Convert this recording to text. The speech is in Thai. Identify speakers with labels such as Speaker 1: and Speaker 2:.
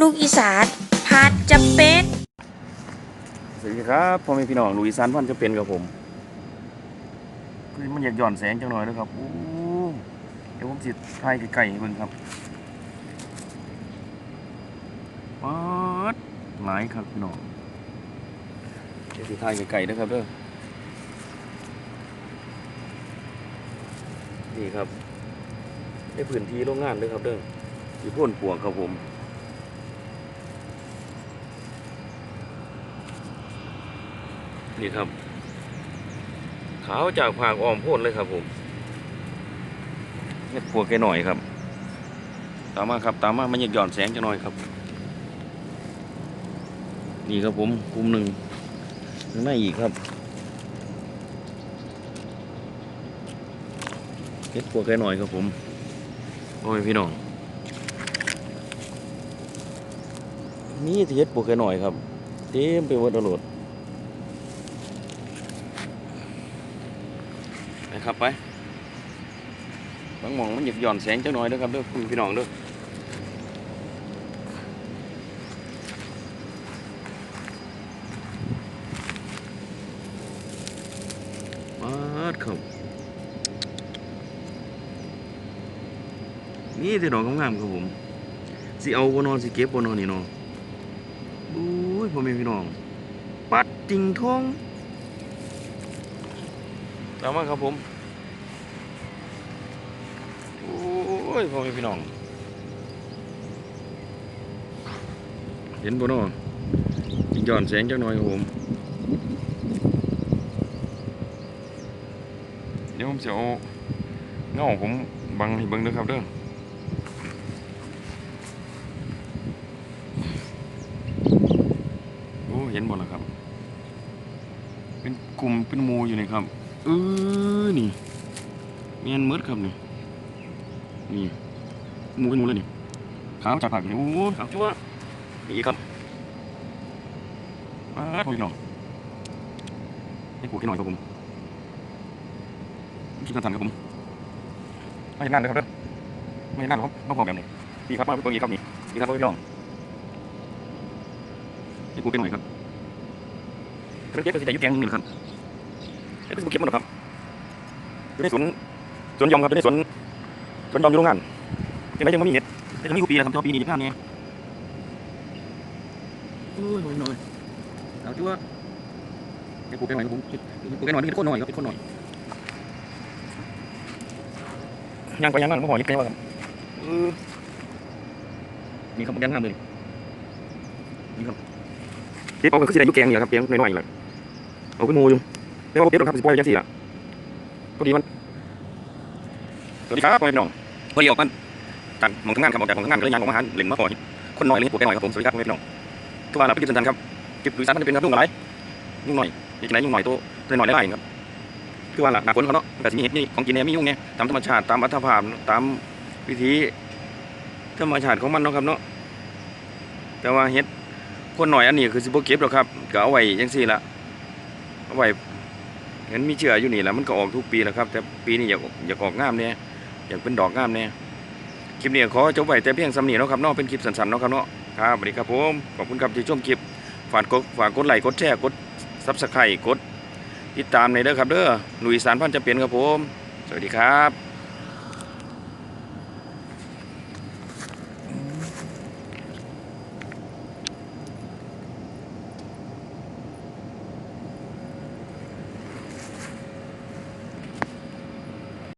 Speaker 1: ลูกอีสานพัดจะเป็น
Speaker 2: สวัสดีครับพ่อแม่พี่น้องลุยซานพันจะเป็นกับผมคือมันอยากหย่อนแสงจังหน่อยนะครับโอ้เดี๋ยวผมจิตถ่ายไก่ๆให้เบิ่งครับปัดหลายครับพี่น้องเดี๋ยวสิถ่ายไก่นะครับเด้อนี่ครับในพื้นที่โรงงานเลยครับเด้ออยู่พ่นปวงครับผม นี่ครับ ขาวจากผากอ้อมพ่นเลยครับผมเม็ดพวกแกหน่อยครับ ตามมาครับ ตามมามันยากหย่อนแสงจะหน่อยครับ นี่ครับผมกลุ่มหนึ่งข้างในอีกครับเม็ดพวกแกหน่อยครับผมโอ้ยพี่น้องนี่ที่เฮ็ดพวกแกหน่อยครับ เต็มไปหมดตลอด ครับไปบางหมองมันหยิบหย่อนแสงจังหน่อยนะครับเด้อคุณพี่น้องเด้อมาดครับนี่ที่ดอกงามๆครับผมสิเอาบนอนสิเก็บบนอนนี่เนาะดูยพ่อแม่พี่น้อง ปัดจริงทองตามมาครับผม โอ้ ยพ่อแม่พี่น้อง เห็นบ่เนาะย้อนแสงจักหน่อยครับผม เดี๋ยวผมจะเอาเงาผมบังให้เบิ่งเด้อครับเด้อโอ้เห็นบ่ล่ะครับ เป็นกลุ่มเป็นมูอยู่นี่ครับเออนี่เมียนมืดครับนี่ นี่หมูเป็นหมูเลยนี่ขาวจากผักนี่โอ้ขาวจั่วนี่อีกครับมาพี่น้องให้ปลูกให้หน่อยครับผมคิดกันทันครับผมไม่นานเลยครับเด้อไม่นานหรอกครับต้องบอกแบบนี้นี่ครับมาเป็นตัวนี้ครับนี่นี่ครับพี่น้องให้ปลูกให้หน่อยครับเป็นเจ๊ก็สิได้อยุ่แกงหนึ่งครับเดี๋ยวเก็บมันหรอกครับอยู่ในสวนสวนยอมครับอยู่ในสวน สวนยอมอยู่โรงงานยังไงยังไม่มีเห็ดแต่ยังมีกูปีนะครับตัวปีนี้ยี่ห้าเนี่ยโอ้ยหน่อยหน่อยเอาจ้วเดี๋ยวปลูกแค่หน่อยครับผมปลูกแค่หน่อยนี่เป็นคนหน่อยครับเป็นคนหน่อยย่างไปย่างมาไม่พอยิบแค่ว่าครับเออนี่ครับย่างงามเลยนี่ครับเก็บเอาก็คือสิได้อยุแกงนี่แหละครับแกงน้อยๆเลยเอาขึ้นมูอยู่เรียกว่าเก็บรองเท้าสิบปอยจังสี่ละก็ดีมันสวัสดีครับพ่อแม่พี่น้อง เพอดีออกกันกันมองทำงานครับออกจากมองทำงานก็เลยยางออกมาหารเหล่นมาพอคนน้อยเลยปลูกแก่หน่อยครับผมสวัสดีครับพ่อแม่พี่น้องทุกวันเราไปกินสันๆครับก็บหรือสันมันเป็นครับยุ่งอะไรยุ่งหน่อยอีกไหนยุ่งหน่อยตัวหน่อยได้ครับคือว่าหลักหนาคนเขาเนาะแต่สิ่งนี้ของกินเนี่ยไม่ยุ่งไงตามธรรมชาติตามอัตภาพตามวิธีธรรมชาติของมันเนาะครับเนาะแต่ว่าเฮ็ดคนหน่อยอันนี้คือสิบเก็บหรอกครับก็เอาไว้ยังสี่ละเอาไว้เห็นมีเชื้ออยู่นี่แหละมันก็ออกทุกปีแหละครับ แต่ปีนี้อยากอยากออกงามเนี่ย อยากเป็นดอกงามเนี่ยคลิปนี้ขอจบไว้แต่เพียงสำเนีเนาะครับเนาะเป็นคลิปสั้นๆเนาะครับเนาะครับสวัสดีครับผมขอบคุณครับที่ชมคลิปฝากกดฝากกดไลค์กดแชร์กดซับสไครต์กดติดตามในเด้อครับเด้อลุยสารพันจะเปลี่ยนครับผม สวัสดีครับ